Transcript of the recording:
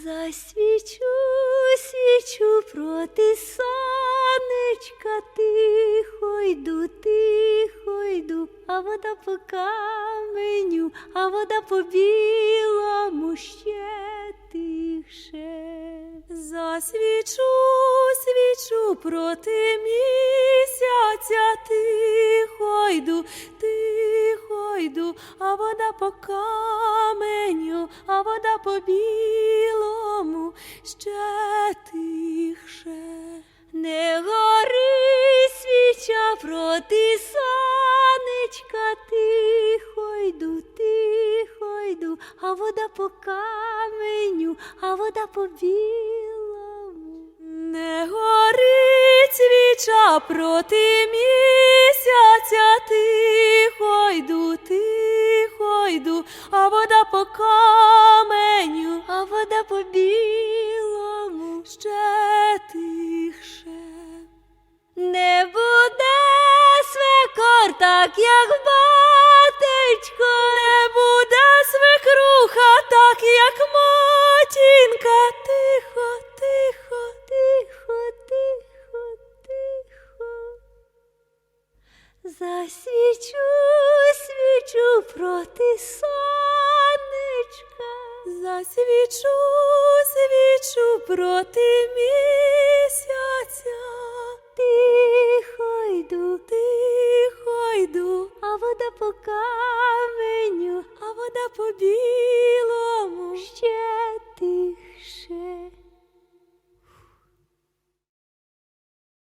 Засвічу, свічу проти сонечка, тихо йду, тихо йду, а вода по каменю, а вода по білому ще тихше. Засвічу, свічу проти місяця, тихо йду, тихо йду, а вода по каменю, ще тихше. Не гори свіча проти сонечка, тихо йду, тихо йду, а вода по каменю, а вода по білому. Не горить свіча проти місяця, тихо так, як батечко, не буде свекруха так, як матінка. Тихо, тихо, тихо, тихо, тихо. Засвічу, свічу проти сонечка. Засвічу, свічу проти місяця. Каменю, а вода по